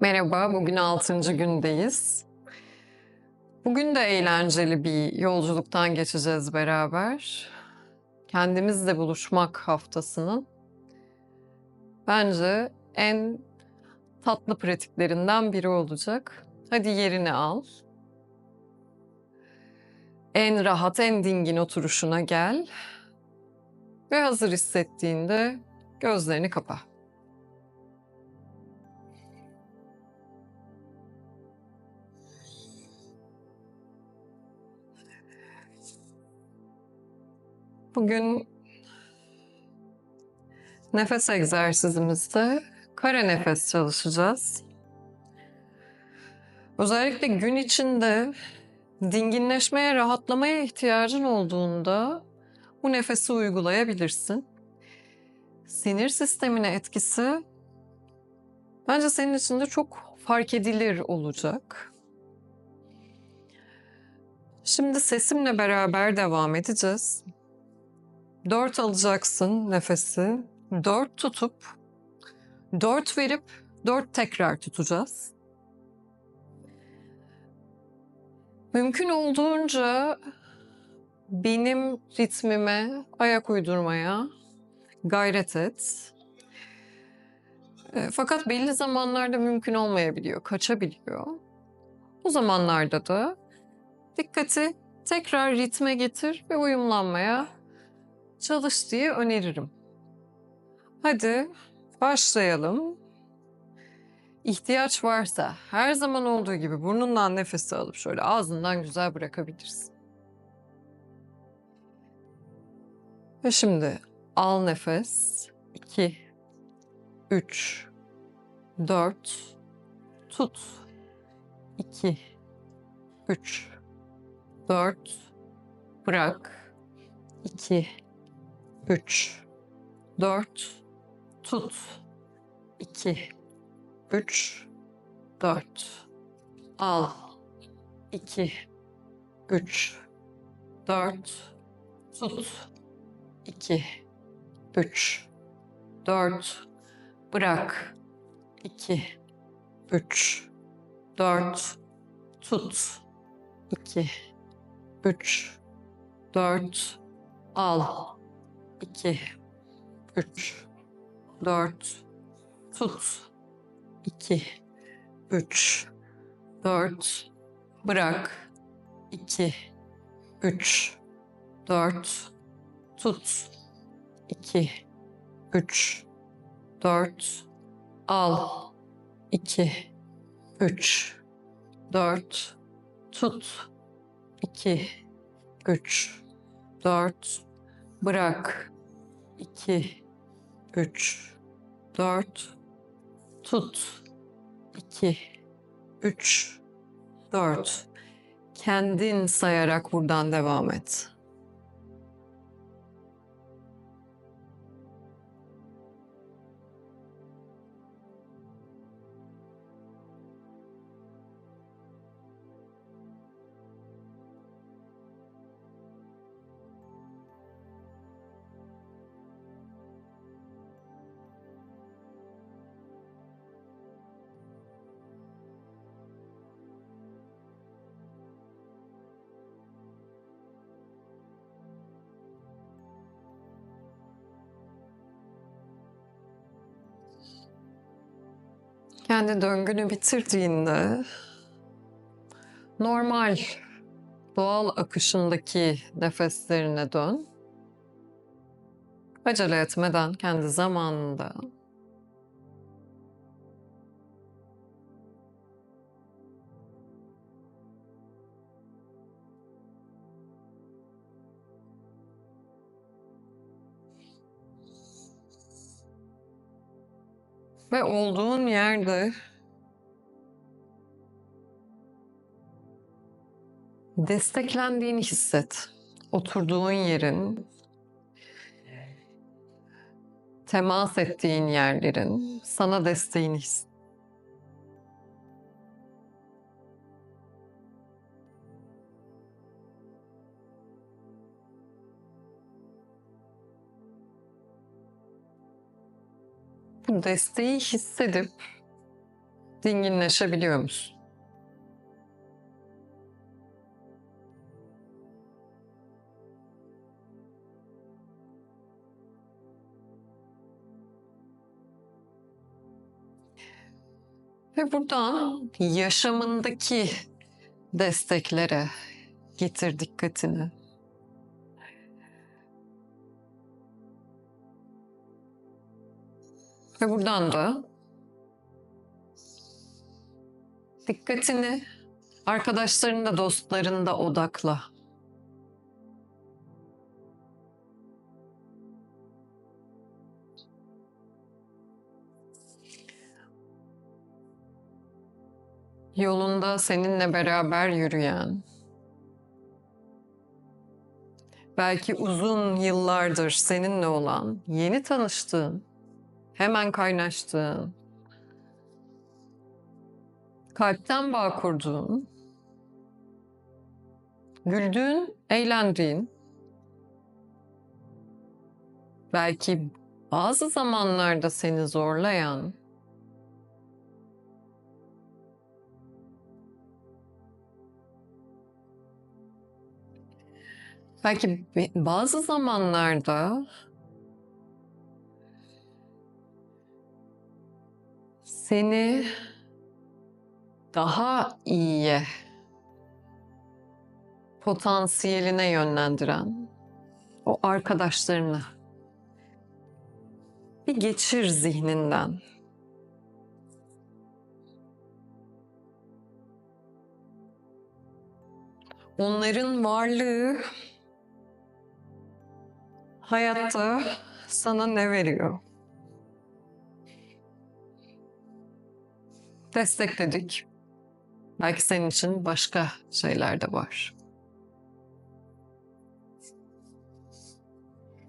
Merhaba, bugün 6. gündeyiz. Bugün de eğlenceli bir yolculuktan geçeceğiz beraber. Kendimizle buluşmak haftasının bence en tatlı pratiklerinden biri olacak. Hadi yerini al. En rahat, en dingin oturuşuna gel. Ve hazır hissettiğinde gözlerini kapa. Bugün nefes egzersizimizde kare nefes çalışacağız. Özellikle gün içinde dinginleşmeye, rahatlamaya ihtiyacın olduğunda bu nefesi uygulayabilirsin. Sinir sistemine etkisi bence senin için de çok fark edilir olacak. Şimdi sesimle beraber devam edeceğiz. Dört alacaksın nefesi. Dört tutup, dört verip, dört tekrar tutacağız. Mümkün olduğunca benim ritmime ayak uydurmaya gayret et. E, Fakat belli zamanlarda mümkün olmayabiliyor, kaçabiliyor. Bu zamanlarda da dikkati tekrar ritme getir ve uyumlanmaya çalış diye öneririm. Hadi başlayalım. İhtiyaç varsa her zaman olduğu gibi burnundan nefesi alıp şöyle ağzından güzel bırakabilirsin. Ve şimdi al nefes. 2 3 4 tut. 2 3 4 bırak. 2 3 4 tut. 2 3 4 al. 2 3 4 tut. 2 3 4 bırak. 2 3 4 tut. 2 3 4 al 2 3 4 tut. 2 3 4 bırak. 2 3 4 tut. 2 3 4 al. 2 3 4 tut. 2 3 4 bırak. 2 3 4 tut. 2 3 4 kendin sayarak buradan devam et. Kendi döngünü bitirdiğinde normal doğal akışındaki nefeslerine dön. Acele etmeden kendi zamanında ve olduğun yerde desteklendiğini hisset. Oturduğun yerin, temas ettiğin yerlerin sana desteğini hisset. Bu desteği hissedip dinginleşebiliyor musun? Ve buradan yaşamındaki desteklere getir dikkatini. Ve buradan da dikkatini arkadaşlarında, dostlarında odakla. Yolunda seninle beraber yürüyen, belki uzun yıllardır seninle olan, yeni tanıştığın, hemen kaynaştığın, kalpten bağ kurduğun, güldüğün, eğlendiğin, belki bazı zamanlarda seni zorlayan, belki be- bazı zamanlarda seni daha iyiye, potansiyeline yönlendiren o arkadaşlarını bir geçir zihninden. Onların varlığı hayatta sana ne veriyor? Destekledik. Belki senin için başka şeyler de var.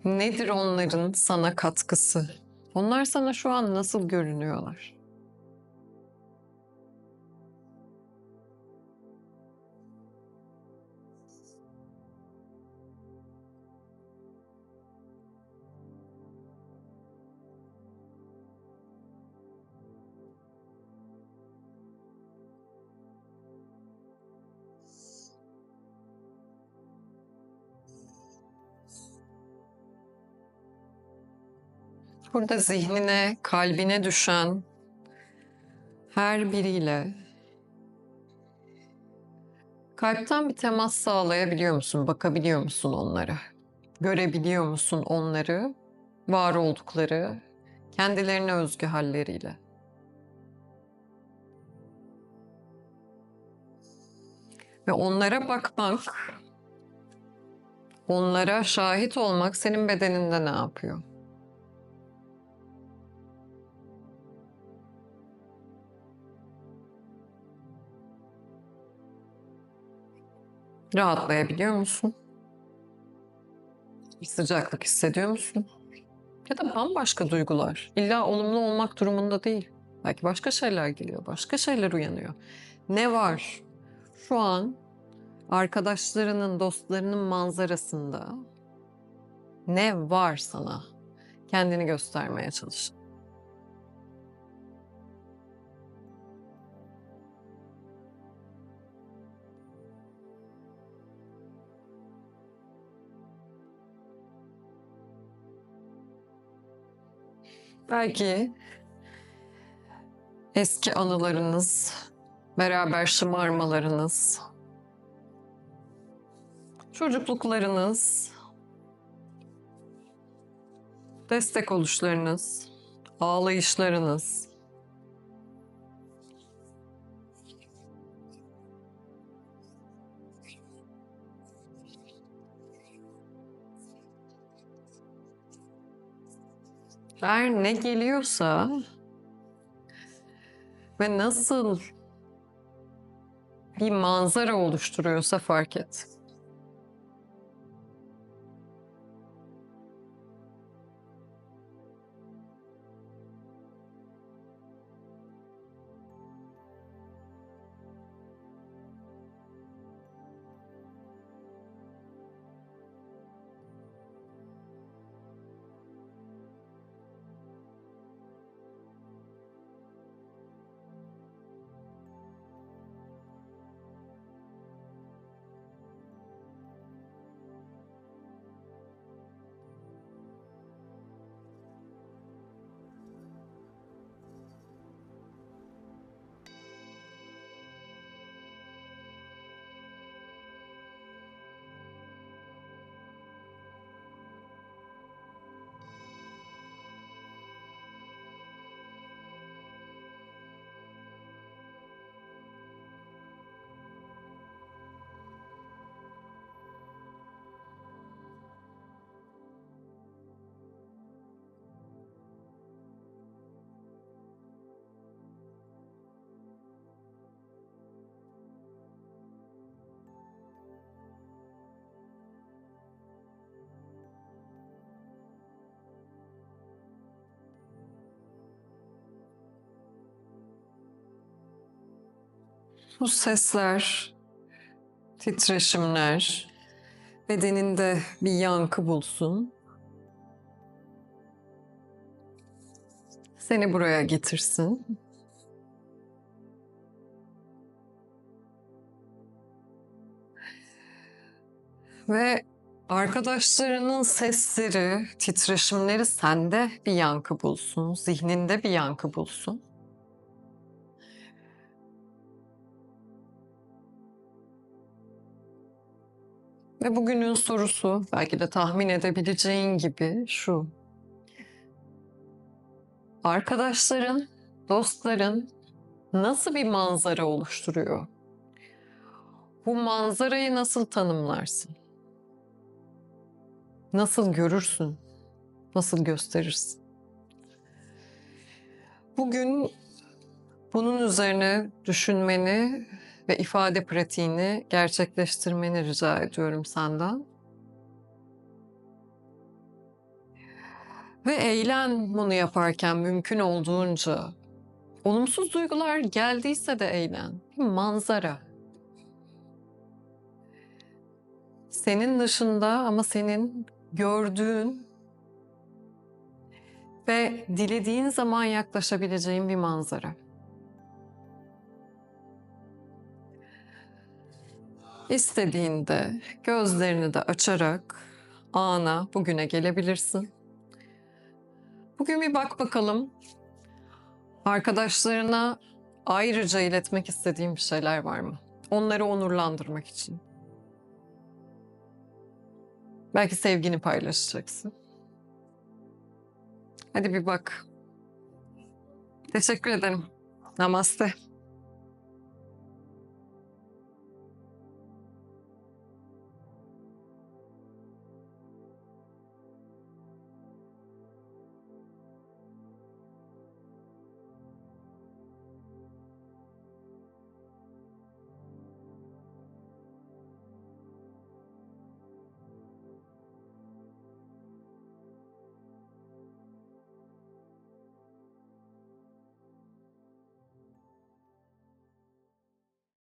Nedir onların sana katkısı? Onlar sana şu an nasıl görünüyorlar? Burada zihnine, kalbine düşen her biriyle kalpten bir temas sağlayabiliyor musun? Bakabiliyor musun onlara? Görebiliyor musun onları? Var oldukları, kendilerine özgü halleriyle. Ve onlara bakmak, onlara şahit olmak senin bedeninde ne yapıyor? Rahatlayabiliyor musun? Bir sıcaklık hissediyor musun? Ya da bambaşka duygular. İlla olumlu olmak durumunda değil. Belki başka şeyler geliyor, başka şeyler uyanıyor. Ne var? Şu an arkadaşlarının, dostlarının manzarasında ne var sana? Kendini göstermeye çalış. Belki eski anılarınız, beraber şımarmalarınız, çocukluklarınız, destek oluşlarınız, ağlayışlarınız, her ne geliyorsa ve nasıl bir manzara oluşturuyorsa fark et. Bu sesler, titreşimler bedeninde bir yankı bulsun. Seni buraya getirsin. Ve arkadaşlarının sesleri, titreşimleri sende bir yankı bulsun, zihninde bir yankı bulsun. Ve bugünün sorusu belki de tahmin edebileceğin gibi şu. Arkadaşların, dostların nasıl bir manzara oluşturuyor? Bu manzarayı nasıl tanımlarsın? Nasıl görürsün? Nasıl gösterirsin? Bugün bunun üzerine düşünmeni ve ifade pratiğini gerçekleştirmeni rica ediyorum senden. Ve eğlen bunu yaparken mümkün olduğunca. Olumsuz duygular geldiyse de eğlen. Bir manzara. Senin dışında ama senin gördüğün ve dilediğin zaman yaklaşabileceğin bir manzara. İstediğinde gözlerini de açarak ana, bugüne gelebilirsin. Bugün bir bak bakalım. Arkadaşlarına ayrıca iletmek istediğin bir şeyler var mı? Onları onurlandırmak için. Belki sevgini paylaşacaksın. Hadi bir bak. Teşekkür ederim. Namaste.